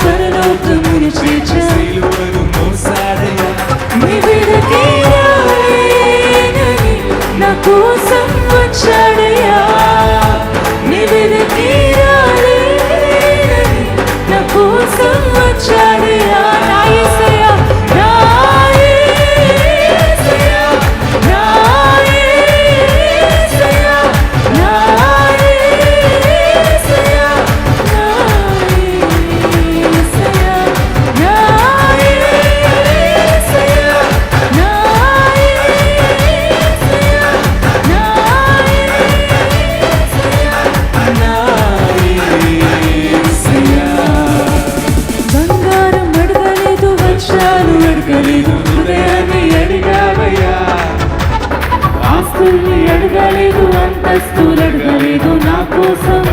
పరలోకమును చేశాను మోసాడయా మీ విడతీయాలని నా కోసం వచ్చాడయా అడగలేదు అంతస్తులు అడగలేదు నా కోసం.